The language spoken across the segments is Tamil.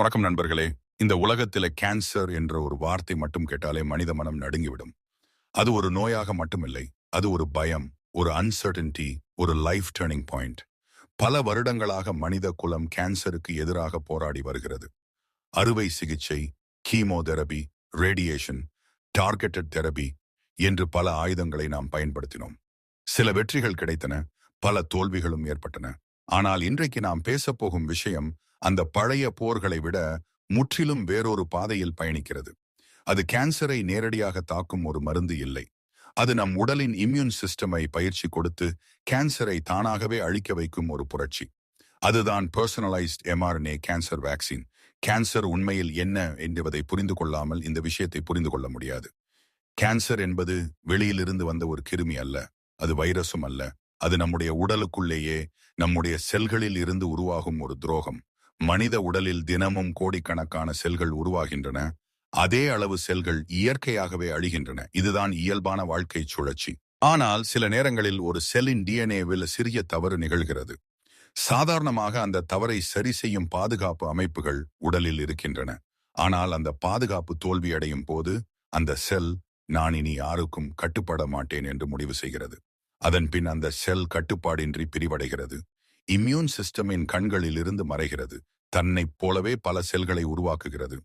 வணக்கம் நண்பர்களே. இந்த உலகத்தில் கேன்சர் என்ற ஒரு வார்த்தை மட்டும் கேட்டாலே மனித மனம் நடுங்கிவிடும். அது ஒரு நோயாக மட்டுமில்லை. அது ஒரு பயம் ஒரு அன்சர்டன்டி ஒரு லைஃப் டேர்னிங் பாயிண்ட் பல வருடங்களாக மனித குலம் கேன்சருக்கு எதிராக போராடி வருகிறது. அறுவை சிகிச்சை கீமோதெரபி ரேடியேஷன் டார்கெட்டட் தெரபி என்று பல ஆயுதங்களை நாம் பயன்படுத்தினோம். சில வெற்றிகள் கிடைத்தன பல தோல்விகளும் ஏற்பட்டன. ஆனால் இன்றைக்கு நாம் பேசப்போகும் விஷயம் அந்த பழைய போர்களை விட முற்றிலும் வேறொரு பாதையில் பயணிக்கிறது. அது கேன்சரை நேரடியாக தாக்கும் ஒரு மருந்து இல்லை. அது நம் உடலின் இம்யூன் சிஸ்டமை பயிற்சி கொடுத்து கேன்சரை தானாகவே அழிக்க வைக்கும் ஒரு புரட்சி. அதுதான் personalised mRNA cancer vaccine cancer உண்மையில் என்ன என்பதை புரிந்து கொள்ளாமல் இந்த விஷயத்தை புரிந்து கொள்ள முடியாது. கேன்சர் என்பது வெளியிலிருந்து வந்த ஒரு கிருமி அல்ல. அது வைரஸும் அல்ல. அது நம்முடைய உடலுக்குள்ளேயே நம்முடைய செல்களில் இருந்து உருவாகும் ஒரு துரோகம். மனித உடலில் தினமும் கோடிக்கணக்கான செல்கள் உருவாகின்றன. அதே அளவு செல்கள் இயற்கையாகவே அழிகின்றன. இதுதான் இயல்பான வாழ்க்கை சுழற்சி. ஆனால் சில நேரங்களில் ஒரு செல்லின் டிஎன்ஏவில் சிறிய தவறு நிகழ்கிறது. சாதாரணமாக அந்த தவறை சரி செய்யும் பாதுகாப்பு அமைப்புகள் உடலில் இருக்கின்றன. ஆனால் அந்த பாதுகாப்பு தோல்வியடையும் போது அந்த செல் நான் இனி யாருக்கும் கட்டுப்பட மாட்டேன் என்று முடிவு செய்கிறது. அதன் பின் அந்த செல் கட்டுப்பாடின்றி பிரிவடைகிறது. இம்யூன் சிஸ்டமின் கண்களில் இருந்து மறைகிறது. தன்னைப் போலவே பல செல்களை உருவாக்குகிறது.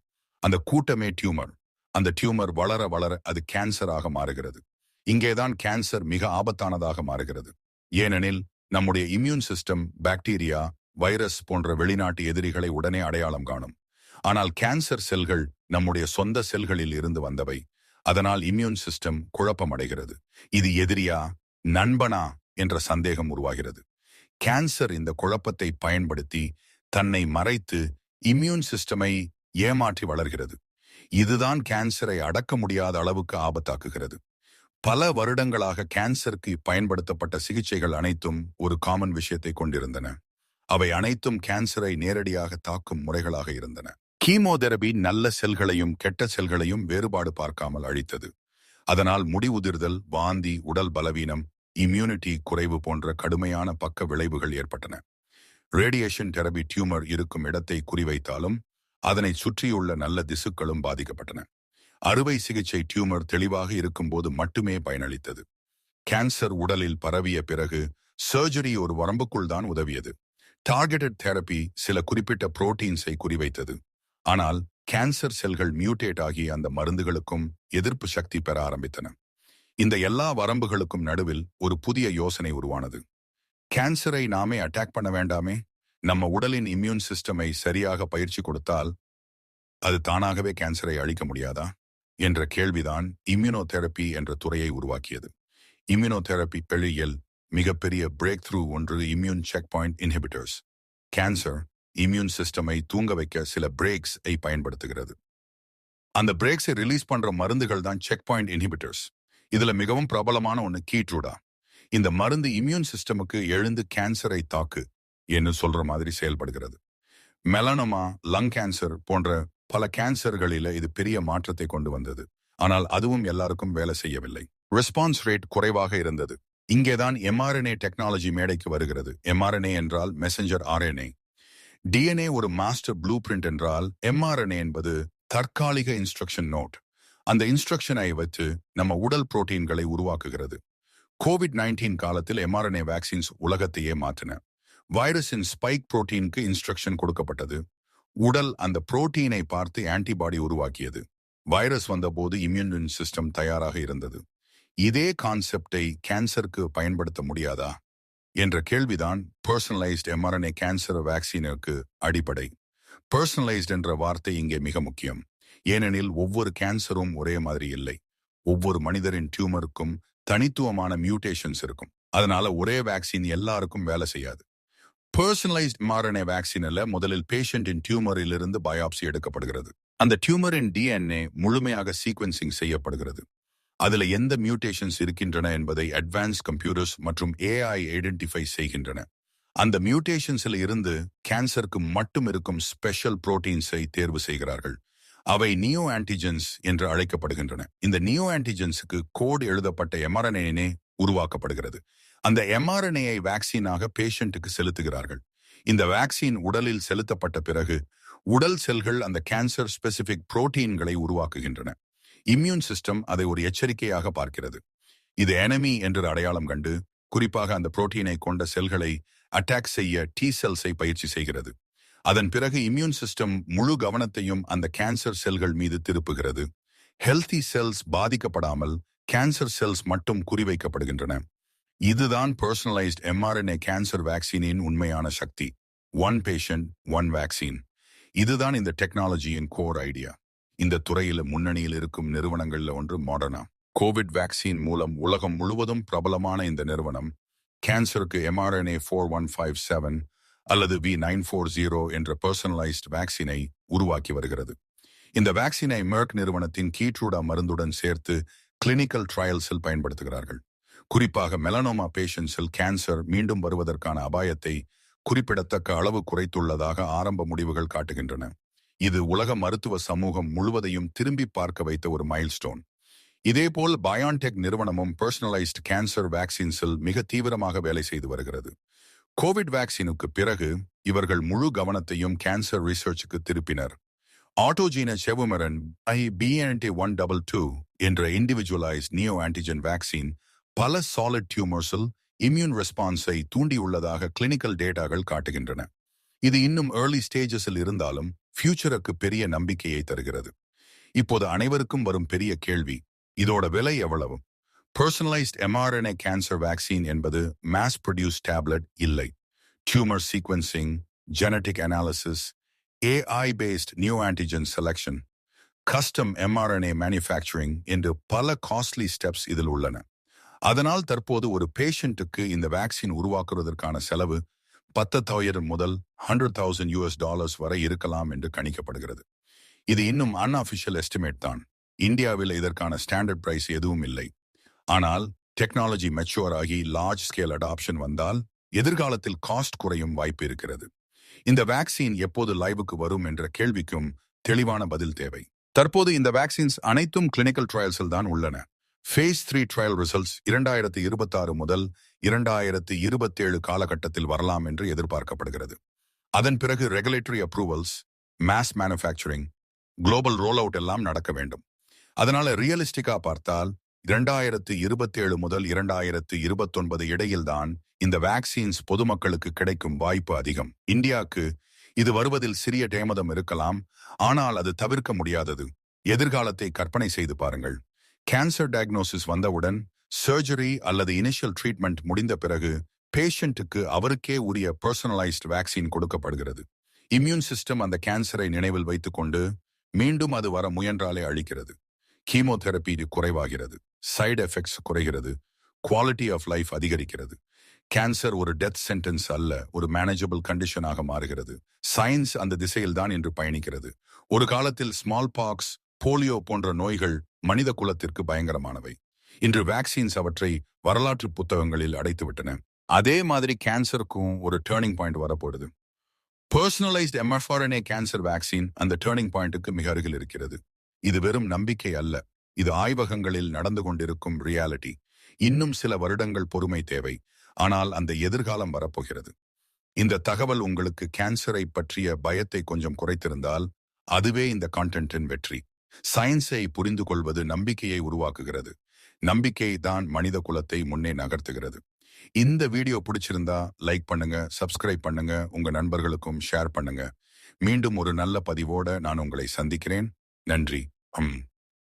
அந்த கூட்டமே டியூமர். அந்த டியூமர் வளர வளர அது கேன்சராக மாறுகிறது. இங்கேதான் கேன்சர் மிக ஆபத்தானதாக மாறுகிறது. ஏனெனில் நம்முடைய இம்யூன் சிஸ்டம் பாக்டீரியா வைரஸ் போன்ற வெளிநாட்டு எதிரிகளை உடனே அடையாளம் காணும். ஆனால் கேன்சர் செல்கள் நம்முடைய சொந்த செல்களில் இருந்து வந்தவை. அதனால் இம்யூன் சிஸ்டம் குழப்பமடைகிறது. இது எதிரியா நண்பனா என்ற சந்தேகம் உருவாகிறது. கேன்சர் இந்த குழப்பத்தை பயன்படுத்தி தன்னை மறைத்து இம்யூன் சிஸ்டமை ஏமாற்றி வளர்கிறது. இதுதான் கேன்சரை அடக்க முடியாத அளவுக்கு ஆபத்தாக்குகிறது. பல வருடங்களாக கேன்சருக்கு பயன்படுத்தப்பட்ட சிகிச்சைகள் அனைத்தும் ஒரு காமன் விஷயத்தை கொண்டிருந்தன. அவை அனைத்தும் கேன்சரை நேரடியாக தாக்கும் முறைகளாக இருந்தன. கீமோதெரபி நல்ல செல்களையும் கெட்ட செல்களையும் வேறுபாடு பார்க்காமல் அழித்தது. அதனால் முடிவுதிர்தல் வாந்தி உடல் பலவீனம் இம்யூனிட்டி குறைவு போன்ற கடுமையான பக்க விளைவுகள் ஏற்பட்டன. ரேடியேஷன் தெரபி டியூமர் இருக்கும் இடத்தை குறிவைத்தாலும் அதனை சுற்றியுள்ள நல்ல திசுக்களும் பாதிக்கப்பட்டன. அறுவை சிகிச்சை டியூமர் தெளிவாக இருக்கும்போது மட்டுமே பயனளித்தது. கேன்சர் உடலில் பரவிய பிறகு சர்ஜரி ஒரு வரம்புக்குள் தான் உதவியது. டார்கெட்டட் தெரப்பி சில குறிப்பிட்ட புரோட்டீன்ஸை குறிவைத்தது. ஆனால் கேன்சர் செல்கள் மியூட்டேட் ஆகி அந்த மருந்துகளுக்கும் எதிர்ப்பு சக்தி பெற ஆரம்பித்தன. இந்த எல்லா வரம்புகளுக்கும் நடுவில் ஒரு புதிய யோசனை உருவானது. கேன்சரை நாமே அட்டாக் பண்ண வேண்டாமே. நம்ம உடலின் இம்யூன் சிஸ்டமை சரியாக பயிற்சி கொடுத்தால் அது தானாகவே கேன்சரை அழிக்க முடியாதா? என்ற கேள்விதான் இம்யூனோதெரப்பி என்ற துறையை உருவாக்கியது. இம்யூனோதெரப்பி பெழியல் மிகப்பெரிய பிரேக் த்ரூ ஒன்று immune checkpoint inhibitors cancer immune சிஸ்டமை தூங்க வைக்க சில பிரேக்ஸை பயன்படுத்துகிறது. அந்த பிரேக்ஸை ரிலீஸ் பண்ற மருந்துகள் தான் செக் பாயிண்ட் இன்ஹிபிட்டர்ஸ் இதுல மிகவும் பிரபலமான ஒண்ணு கீட்ரூடா. இந்த மருந்து இம்யூன் சிஸ்டமுக்கு எழுந்து கேன்சரை தாக்கு என்று சொல்ற மாதிரி செயல்படுகிறது. மெலனமா லங் கேன்சர் போன்ற பல கேன்சர்களில இது பெரிய மாற்றத்தை கொண்டு வந்தது. ஆனால் அதுவும் எல்லாருக்கும் வேலை செய்யவில்லை. ரெஸ்பான்ஸ் ரேட் குறைவாக இருந்தது. இங்கேதான் எம்ஆர்என்ஏ டெக்னாலஜி மேடைக்கு வருகிறது. எம்ஆர்என்ஏ என்றால் மெசஞ்சர் ஆர்என்ஏ. டிஎன்ஏ ஒரு மாஸ்டர் ப்ளூ பிரிண்ட் என்றால் எம்ஆர்என்ஏ என்பது தற்காலிக இன்ஸ்ட்ரக்ஷன் நோட். அந்த இன்ஸ்ட்ரக்ஷனை வைத்து நம்ம உடல் புரோட்டீன்களை உருவாக்குகிறது. கோவிட் நைன்டீன் காலத்தில் எம்ஆர்என்ஏ வேக்சின்ஸ் உலகத்தையே மாற்றின. வைரஸின் ஸ்பைக் புரோட்டீனுக்கு இன்ஸ்ட்ரக்ஷன் கொடுக்கப்பட்டது. உடல் அந்த புரோட்டீனை பார்த்து ஆன்டிபாடி உருவாக்கியது. வைரஸ் வந்தபோது இம்யூன் சிஸ்டம் தயாராக இருந்தது. இதே கான்செப்டை கேன்சருக்கு பயன்படுத்த முடியாதா? என்ற கேள்விதான் பர்சனலைஸ்ட் எம்ஆர்என்ஏ கேன்சர் வேக்சினுக்கு அடிப்படை. பர்சனலைஸ்ட் என்ற வார்த்தை இங்கே மிக முக்கியம். ஏனெனில் ஒவ்வொரு கேன்சரும் ஒரே மாதிரி இல்லை. ஒவ்வொரு மனிதரின் டியூமருக்கும் தனித்துவமான மியூட்டேஷன்ஸ் இருக்கும். அதனால ஒரே வேக்சின் எல்லாருக்கும் வேலை செய்யாது. பர்சனலைஸ்ட் மாரனே வேக்சினில் முதலில் பேஷண்டின் டியூமரிலிருந்து பயாப்சி எடுக்கப்படுகிறது. அந்த டியூமரின் டிஎன்ஏ முழுமையாக சீக்வன்சிங் செய்யப்படுகிறது. அதுல எந்த மியூட்டேஷன்ஸ் இருக்கின்றன என்பதை அட்வான்ஸ் கம்ப்யூட்டர்ஸ் மற்றும் ஏஐ ஐடென்டிஃபை செய்கின்றன. அந்த மியூட்டேஷன்ஸில் இருந்து கேன்சருக்கு மட்டும் இருக்கும் ஸ்பெஷல் புரோட்டீன்ஸை தேர்வு செய்கிறார்கள். அவை நியோ ஆன்டிஜென்ஸ் என்று அழைக்கப்படுகின்றன. இந்த நியோ ஆன்டிஜென்ஸுக்கு கோடு எழுதப்பட்ட எம்ஆர்என்ஏனே உருவாக்கப்படுகிறது. அந்த எம்ஆர்என்ஏயை வேக்சினாக பேஷண்ட்டுக்கு செலுத்துகிறார்கள். இந்த வேக்சின் உடலில் செலுத்தப்பட்ட பிறகு உடல் செல்கள் அந்த கேன்சர் ஸ்பெசிபிக் புரோட்டீன்களை உருவாக்குகின்றன. இம்யூன் சிஸ்டம் அதை ஒரு எச்சரிக்கையாக பார்க்கிறது. இது எனமி என்று அடையாளம் கண்டு குறிப்பாக அந்த புரோட்டீனை கொண்ட செல்களை அட்டாக் செய்ய டி செல்ஸை பயிற்சி செய்கிறது. அதன் பிறகு இம்யூன் சிஸ்டம் முழு கவனத்தையும் அந்த கேன்சர் செல்கள் மீது திருப்புகிறது. ஹெல்தி செல்ஸ் பாதிக்கப்படாமல் கேன்சர் செல்ஸ் மட்டும் குறிவைக்கப்படுகின்றன. இதுதான் பர்சனலைஸ்ட் எம்ஆர்என்ஏ கேன்சர் வேக்சினின் உண்மையான சக்தி. ஒன் பேஷண்ட் ஒன் வேக்சின் இதுதான் இந்த டெக்னாலஜியின் கோர் ஐடியா இந்த துறையில முன்னணியில் இருக்கும் நிறுவனங்கள்ல ஒன்று மாடர்னா கோவிட் வேக்சின் மூலம் உலகம் முழுவதும் பிரபலமான இந்த நிறுவனம். கேன்சருக்கு mRNA four one five seven அல்லது வி நைன் ஃபோர் ஜீரோ என்ற பர்சனலைஸ்ட் வேக்சினை உருவாக்கி வருகிறது. இந்த வேக்சினை மெர்க் நிறுவனத்தின் கீட்ரூடா மருந்துடன் சேர்த்து கிளினிக்கல் ட்ரையல்ஸில் பயன்படுத்துகிறார்கள். குறிப்பாக மெலனோமா பேஷன்ஸில் கேன்சர் மீண்டும் வருவதற்கான அபாயத்தை குறிப்பிடத்தக்க அளவு குறைத்துள்ளதாக ஆரம்ப முடிவுகள் காட்டுகின்றன. இது உலக மருத்துவ சமூகம் முழுவதையும் திரும்பி பார்க்க வைத்த ஒரு மைல்ஸ்டோன் இதேபோல் பயான்டெக் நிறுவனமும் பர்சனலைஸ்ட் கேன்சர் வேக்சின்ஸில் மிக தீவிரமாக வேலை செய்து வருகிறது. கோவிட் வேக்சினுக்கு பிறகு இவர்கள் முழு கவனத்தையும் கேன்சர் ரிசர்ச்சுக்கு திருப்பினர். ஆட்டோஜீன செவுமரன் ஐ பிஎன்டி ஒன் டபுள் டூ என்ற இண்டிவிஜுவலைஸ் நியோ ஆன்டிஜென் வேக்சின் பல சாலிட் டியூமர்ஸில் இம்யூன் ரெஸ்பான்ஸை தூண்டியுள்ளதாக கிளினிக்கல் டேட்டாகள் காட்டுகின்றன. இது இன்னும் ஏர்லி ஸ்டேஜஸில் இருந்தாலும் ஃபியூச்சருக்கு பெரிய நம்பிக்கையை தருகிறது. இப்போது அனைவருக்கும் வரும் பெரிய கேள்வி இதோட விலை எவ்வளவு? பர்சனலைஸ்ட் எம்ஆர்என்ஏ கேன்சர் வேக்சின் என்பது மாஸ் ப்ரொடியூஸ் டேப்லெட் இல்லை. Tumour sequencing genetic analysis AI based new antigen selection custom mRNA manufacturing என்று பல காஸ்ட்லி ஸ்டெப்ஸ் இதில் உள்ளன. அதனால் தற்போது ஒரு பேஷண்ட்டுக்கு இந்த வேக்சின் உருவாக்குவதற்கான செலவு பத்தத்தாயிரம் முதல் ஹண்ட்ரட் தௌசண்ட் யூஎஸ் டாலர்ஸ் வரை இருக்கலாம் என்று கணிக்கப்படுகிறது. இது இன்னும் அன்அஃபிஷியல் எஸ்டிமேட் தான். இந்தியாவில் இதற்கான ஸ்டாண்டர்ட் பிரைஸ் எதுவும் இல்லை. ஆனால் டெக்னாலஜி மெச்சுவர் ஆகி லார்ஜ் ஸ்கேல் அடாப்ஷன் வந்தால் எதிர்காலத்தில் காஸ்ட் குறையும் வாய்ப்பு இருக்கிறது. இந்த வேக்சின் எப்போது லைவுக்கு வரும் என்ற கேள்விக்கும் தெளிவான பதில் தேவை. தற்போது இந்த வேக்சின்ஸ் அனைத்தும் கிளினிக்கல் ட்ரையல்ஸில் தான் உள்ளன. ஃபேஸ் த்ரீ ட்ரையல் ரிசல்ட்ஸ் இரண்டாயிரத்து இருபத்தாறு முதல் இரண்டாயிரத்து இருபத்தேழு காலகட்டத்தில் வரலாம் என்று எதிர்பார்க்கப்படுகிறது. அதன் பிறகு regulatory approvals mass manufacturing global roll out எல்லாம் நடக்க வேண்டும். அதனால ரியலிஸ்டிக்கா பார்த்தால் இரண்டாயிரத்து இருபத்தேழு முதல் இரண்டாயிரத்து இருபத்தொன்பது இடையில்தான் இந்த வேக்சின்ஸ் பொதுமக்களுக்கு கிடைக்கும் வாய்ப்பு அதிகம். இந்தியாவுக்கு இது வருவதில் சிறிய டேமதம் இருக்கலாம் ஆனால் அது தவிர்க்க முடியாதது. எதிர்காலத்தை கற்பனை செய்து பாருங்கள். கேன்சர் டயக்னோசிஸ் வந்தவுடன் சர்ஜரி அல்லது இனிஷியல் ட்ரீட்மெண்ட் முடிந்த பிறகு பேஷண்ட்டுக்கு அவருக்கே உரிய பர்சனலைஸ்ட் வேக்சின் கொடுக்கப்படுகிறது. இம்யூன் சிஸ்டம் அந்த கேன்சரை நினைவில் வைத்துக்கொண்டு மீண்டும் அது வர முயன்றாலே அழிக்கிறது. கீமோதெரப்பி குறைவாகிறது. சைடு எஃபெக்ட்ஸ் குறைகிறது. குவாலிட்டி ஆஃப் லைஃப் அதிகரிக்கிறது. கேன்சர் ஒரு டெத் சென்டென்ஸ் அல்ல ஒரு மேனேஜபிள் கண்டிஷனாக மாறுகிறது. சயின்ஸ் அந்த திசையில்தான் இன்று பயணிக்கிறது. ஒரு காலத்தில் ஸ்மால் பாக்ஸ் போலியோ போன்ற நோய்கள் மனித குலத்திற்கு பயங்கரமானவை. இன்று வேக்சின்ஸ் அவற்றை வரலாற்று புத்தகங்களில் அடைத்துவிட்டன அதே மாதிரி கேன்சருக்கும் ஒரு டேர்னிங் பாயிண்ட் வரப்போடுது பர்சனலைஸ்ட் எம்எஃப்ஆர்என்ஏ கேன்சர் வேக்சின் அந்த டேர்னிங் பாயிண்ட்டுக்கு மிக அருகில் இருக்கிறது. இது வெறும் நம்பிக்கை அல்ல. இது ஆய்வகங்களில் நடந்து கொண்டிருக்கும் ரியாலிட்டி இன்னும் சில வருடங்கள் பொறுமை தேவை. ஆனால் அந்த எதிர்காலம் வரப்போகிறது. இந்த தகவல் உங்களுக்கு கேன்சரை பற்றிய பயத்தை கொஞ்சம் குறைத்திருந்தால் அதுவே இந்த கான்டென்ட்டின் வெற்றி. சயின்ஸை புரிந்து கொள்வது நம்பிக்கையை உருவாக்குகிறது. நம்பிக்கை தான் மனித குலத்தை முன்னே நகர்த்துகிறது. இந்த வீடியோ பிடிச்சிருந்தா லைக் பண்ணுங்க சப்ஸ்கிரைப் பண்ணுங்க உங்க நண்பர்களுக்கும் ஷேர் பண்ணுங்க. மீண்டும் ஒரு நல்ல பதிவோட நான் உங்களை சந்திக்கிறேன். நன்றி. அம்.